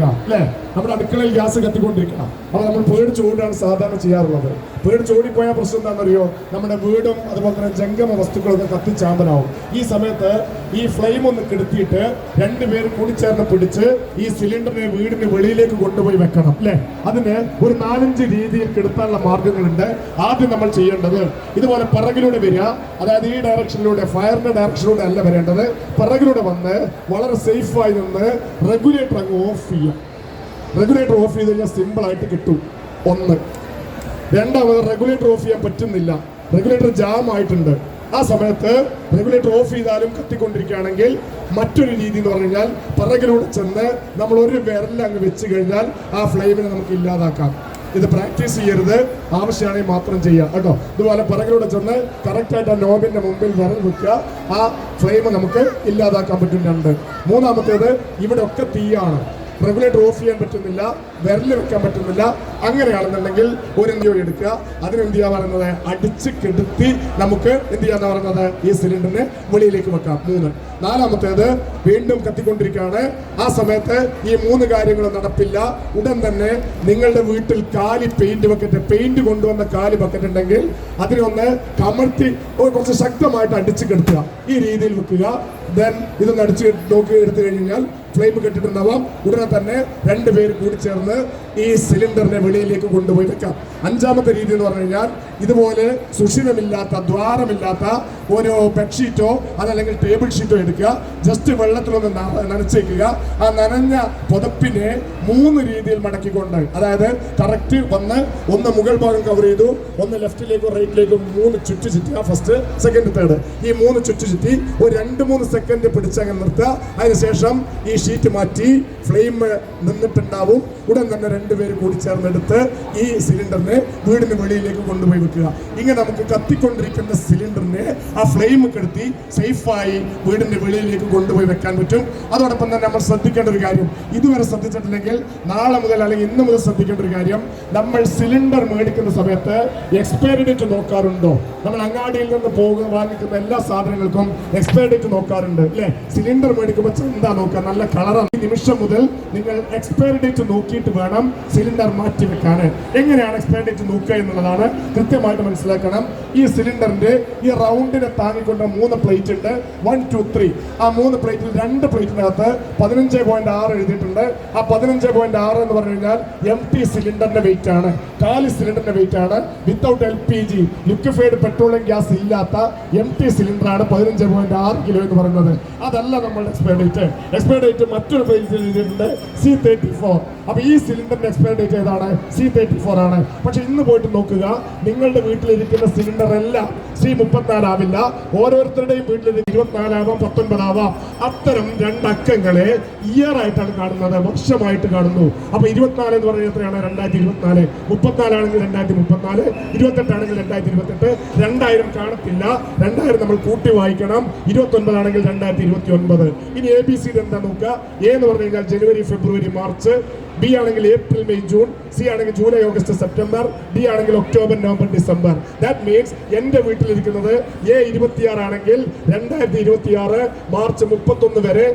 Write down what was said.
കത്തിക്കൊണ്ടിരിക്കുക അല്ലേ? നമ്മുടെ അടുക്കളയിൽ ഗ്യാസ് കത്തിക്കൊണ്ടിരിക്കണം. അപ്പൊ നമ്മൾ ഓടുകയാണ് സാധാരണ ചെയ്യാറുള്ളത്. പേടിച്ച് ഓടിപ്പോയ പ്രശ്നം എന്താണെന്നറിയോ? നമ്മുടെ വീടും അതുപോലെ തന്നെ ജംഗമ വസ്തുക്കളൊക്കെ കത്തിച്ചാമ്പലാവും ഈ സമയത്ത് ഈ ഫ്ലെയിം ഒന്ന് കെടുത്തിയിട്ട് രണ്ടുപേർ കൂടിച്ചേർന്ന് പിടിച്ച് ഈ സിലിണ്ടറിനെ വീടിന് വെളിയിലേക്ക് കൊണ്ടുപോയി വെക്കണം അല്ലേ? അതിന് ഒരു നാലഞ്ച് രീതിയിൽ കെടുത്താനുള്ള മാർഗങ്ങളുണ്ട്. ആദ്യം നമ്മൾ ചെയ്യേണ്ടത് ഇതുപോലെ പിറകിലൂടെ വരിക. അതായത് ഈ ഡയറക്ഷനിലൂടെ ഫയറിന്റെ ഡയറക്ഷനിലൂടെ അല്ല വരേണ്ടത്. പിറകിലൂടെ വന്ന് വളരെ സേഫായി നിന്ന് റെഗുലേറ്റർ അങ്ങ് ഓഫ് ചെയ്യുക റെഗുലേറ്റർ ഓഫ് ചെയ്ത് കഴിഞ്ഞാൽ സിമ്പിളായിട്ട് കിട്ടും. ഒന്ന്. രണ്ടാമത് റെഗുലേറ്റർ ഓഫ് ചെയ്യാൻ പറ്റുന്നില്ല. റെഗുലേറ്റർ ജാം ആയിട്ടുണ്ട്. ആ സമയത്ത് റെഗുലേറ്റർ ഓഫ് ചെയ്താലും കത്തിക്കൊണ്ടിരിക്കുകയാണെങ്കിൽ മറ്റൊരു രീതി എന്ന് പറഞ്ഞു കഴിഞ്ഞാൽ പിറകിലൂടെ ചെന്ന് നമ്മൾ ഒരു വിരൽ അങ്ങ് വെച്ച് കഴിഞ്ഞാൽ ആ ഫ്ലെയിമിനെ നമുക്ക് ഇല്ലാതാക്കാം. ഇത് പ്രാക്ടീസ് ചെയ്യരുത്. ആവശ്യമാണെങ്കിൽ മാത്രം ചെയ്യുക കേട്ടോ? ഇതുപോലെ പിറകിലൂടെ ചെന്ന് കറക്റ്റായിട്ട് ആ നോബിന്റെ മുമ്പിൽ വിരൽ വെക്കുക. ആ ഫ്ലെയിം നമുക്ക് ഇല്ലാതാക്കാൻ പറ്റും രണ്ട് മൂന്നാമത്തേത് ഇവിടെ ഒക്കെ തീയാണ്. റെഗുലേറ്റർ ഓഫ് ചെയ്യാൻ പറ്റുന്നില്ല വിരൽ വെക്കാൻ പറ്റുന്നില്ല. അങ്ങനെയാണെന്നുണ്ടെങ്കിൽ ഒരു എന്ത് എടുക്കുക. അതിന് എന്ത് ചെയ്യാൻ പറയുന്നത്? അടിച്ച് കെടുത്തി നമുക്ക് എന്ത് ചെയ്യാന്ന് പറയുന്നത്? ഈ സിലിണ്ടറിനെ വെളിയിലേക്ക് വെക്കാം. മൂന്ന്. നാലാമത്തേത് വീണ്ടും കത്തിക്കൊണ്ടിരിക്കുകയാണ്. ആ സമയത്ത് ഈ മൂന്ന് കാര്യങ്ങളും നടപ്പില്ല. ഉടൻ തന്നെ നിങ്ങളുടെ വീട്ടിൽ കാലി പെയിന്റ് ബക്കറ്റ് പെയിന്റ് കൊണ്ടുവന്ന കാലി ബക്കറ്റ് ഉണ്ടെങ്കിൽ അതിനൊന്ന് കമഴ്ത്തി കുറച്ച് ശക്തമായിട്ട് അടിച്ചു കെടുത്തുക. ഈ രീതിയിൽ വെക്കുക. ദെൻ ഇതൊന്ന് അടിച്ച് നോക്കി എടുത്തു കഴിഞ്ഞാൽ ഫ്ലെയിം കെട്ടിട്ടുണ്ടാവാം. ഉടനെ തന്നെ രണ്ടുപേര് കൂടി ചേർന്ന് ഈ സിലിണ്ടറിനെ വെളിയിലേക്ക് കൊണ്ടുപോയി വെക്കാം. അഞ്ചാമത്തെ രീതി എന്ന് പറഞ്ഞു കഴിഞ്ഞാൽ ഇതുപോലെ സുഷിരമില്ലാത്ത ദ്വാരമില്ലാത്ത ഓരോ ബെഡ്ഷീറ്റോ അതല്ലെങ്കിൽ ടേബിൾ ഷീറ്റോ ജസ്റ്റ് വെള്ളത്തിലൊന്ന് നനച്ചേക്കുക. ആ നനഞ്ഞ പുതപ്പിനെ മൂന്ന് രീതിയിൽ മടക്കിക്കൊണ്ട്. അതായത് കറക്റ്റ് വന്ന് ഒന്ന് മുകൾ ഭാഗം കവർ ചെയ്തു. ഒന്ന് ലെഫ്റ്റിലേക്കും റൈറ്റിലേക്കും മൂന്ന് ചുറ്റു ചുറ്റുക ഫസ്റ്റ് സെക്കൻഡ് തേർഡ് ഈ മൂന്ന് ചുറ്റു ചുറ്റി ഒരു രണ്ട് മൂന്ന് സെക്കൻഡ് പിടിച്ചങ്ങ് നിർത്തുക. അതിനുശേഷം ഈ ഷീറ്റ് മാറ്റി ഫ്ലെയിം നിന്നിട്ടുണ്ടാവും. ഉടൻ തന്നെ രണ്ടുപേരും കൂടി ചേർന്നെടുത്ത് ഈ സിലിണ്ടറിനെ വീടിന് വെളിയിലേക്ക് കൊണ്ടുപോയി വെക്കുക. ഇങ്ങനെ നമുക്ക് കത്തിക്കൊണ്ടിരിക്കുന്ന സിലിണ്ടറിനെ ആ ഫ്ലെയിം കെടുത്തി സേഫായി വീടിന്റെ വെളിയിലേക്ക് കൊണ്ടുപോയി വെക്കാൻ പറ്റും. അതോടൊപ്പം തന്നെ നമ്മൾ ശ്രദ്ധിക്കേണ്ട ഒരു കാര്യം. ഇതുവരെ ശ്രദ്ധിച്ചിട്ടില്ലെങ്കിൽ നാളെ മുതൽ അല്ലെങ്കിൽ ഇന്ന് മുതൽ ശ്രദ്ധിക്കേണ്ട ഒരു കാര്യം. നമ്മൾ സിലിണ്ടർ മേടിക്കുന്ന സമയത്ത് എക്സ്പയറി ഡേറ്റ് നോക്കാറുണ്ടോ? നമ്മൾ അങ്ങാടിയിൽ നിന്ന് പോകുക വാങ്ങിക്കുന്ന എല്ലാ സാധനങ്ങൾക്കും എക്സ്പയറി ഡേറ്റ് നോക്കാറുണ്ട് അല്ലേ? സിലിണ്ടർ മേടിക്കുമ്പോൾ എന്താ നോക്കുക? നല്ല കളറാണ്. ഈ നിമിഷം മുതൽ നിങ്ങൾ എക്സ്പയറി ഡേറ്റ് നോക്കിയിട്ട് വേണം സിലിണ്ടർ മാറ്റി വെക്കാൻ എങ്ങനെയാണ് എക്സ്പാൻഡേറ്റ് നോക്കുക എന്നുള്ളതാണ് കൃത്യമായിട്ട് മനസ്സിലാക്കണം. ഈ സിലിണ്ടറിന്റെ ഈ റൗണ്ടിനെ താങ്ങിക്കൊണ്ട് മൂന്ന് പ്ലേറ്റ് ഉണ്ട്. വൺ ടു ത്രീ ആ മൂന്ന് പ്ലേറ്റിൽ രണ്ട് പ്ലേറ്റിനകത്ത് പതിനഞ്ച് പോയിന്റ് ആറ് എഴുതിയിട്ടുണ്ട്. ആ പതിനഞ്ച് പോയിന്റ് ആറ് എന്ന് പറഞ്ഞു കഴിഞ്ഞാൽ എം ടി സിലിണ്ടറിന്റെ വെയിറ്റ് ആണ്. കാലി സിലിണ്ടറിന്റെ വെയിറ്റ് ആണ്. Without L P G liquefied petroleum gas ഇല്ലാത്ത എം ടി സിലിണ്ടറാണ് പതിനഞ്ച് പോയിന്റ് ആറ് കിലോ എന്ന് പറയുന്നത്. അതല്ല നമ്മളുടെ എക്സ്പയർ ഡേറ്റ് എക്സ്പയർ ഡേറ്റ് മറ്റൊരു പ്ലേറ്റിൽ എഴുതിയിട്ടുണ്ട് സി തേർട്ടി ഫോർ അപ്പൊ ഈ സിലിണ്ടറിന്റെ എക്സ്പയർ ഡേറ്റ് ഏതാണ്? സി തേർട്ടി ഫോർ ആണ്. പക്ഷെ ഇന്ന് പോയിട്ട് നോക്കുക നിങ്ങളുടെ വീട്ടിലിരിക്കുന്ന സിലിണ്ടർ എല്ലാം സി മുപ്പത്തിനാലാവില്ല ഓരോരുത്തരുടെയും വീട്ടിൽ ഇരുപത്തിനാലാവാം പത്തൊൻപതാവാം അത്തരം രണ്ടക്കങ്ങളെ ഇയർ ആയിട്ടാണ് കാണുന്നത് വർഷമായിട്ട് കാണുന്നു. അപ്പൊ ഇരുപത്തിനാല് എന്ന് പറയുന്നത് എത്രയാണ്? രണ്ടായിരത്തി ഇരുപത്തിനാല് മുപ്പത്തിനാലാണെങ്കിൽ രണ്ടായിരത്തി മുപ്പത്തിനാല് ഇരുപത്തെട്ടാണെങ്കിൽ രണ്ടായിരത്തി ഇരുപത്തെട്ട് രണ്ടായിരം കാണത്തില്ല. രണ്ടായിരം നമ്മൾ കൂട്ടി വായിക്കണം. ഇരുപത്തി ഒൻപതാണെങ്കിൽ രണ്ടായിരത്തി ഇരുപത്തി ഒൻപത് ഇനി എ ബി സി എന്താ നോക്കുക? എന്ന് പറഞ്ഞു കഴിഞ്ഞാൽ ജനുവരി ഫെബ്രുവരി മാർച്ച്. ബി ആണെങ്കിൽ ഏപ്രിൽ മെയ് ജൂൺ സി ആണെങ്കിൽ ജൂലൈ ഓഗസ്റ്റ് സെപ്റ്റംബർ ഡി ആണെങ്കിൽ October November December that means എന്റെ വീട്ടിലിരിക്കുന്നത് എ ഇരുപത്തിയാറാണെങ്കിൽ രണ്ടായിരത്തി ഇരുപത്തിയാറ് മാർച്ച് മുപ്പത്തൊന്ന് വരെ